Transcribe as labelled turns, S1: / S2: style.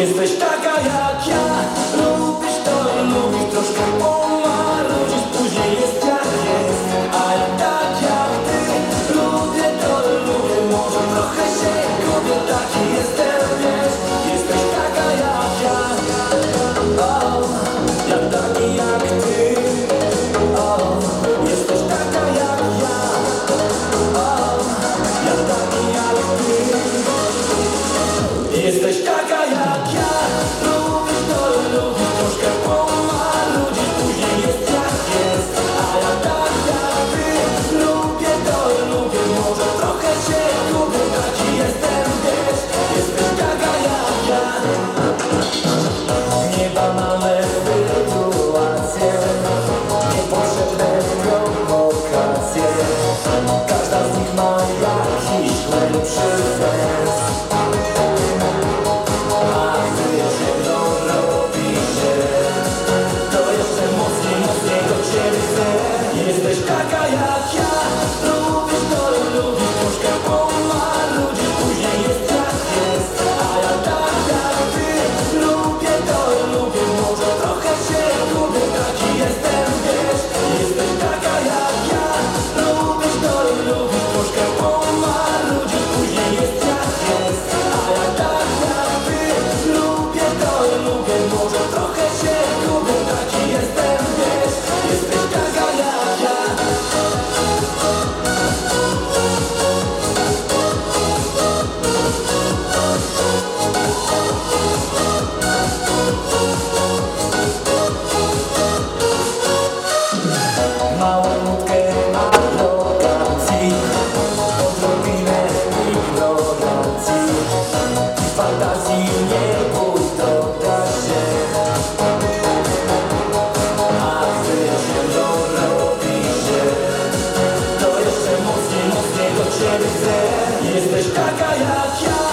S1: Jesteś taka jak ja. Jesteś taka jak ja. 輝き合う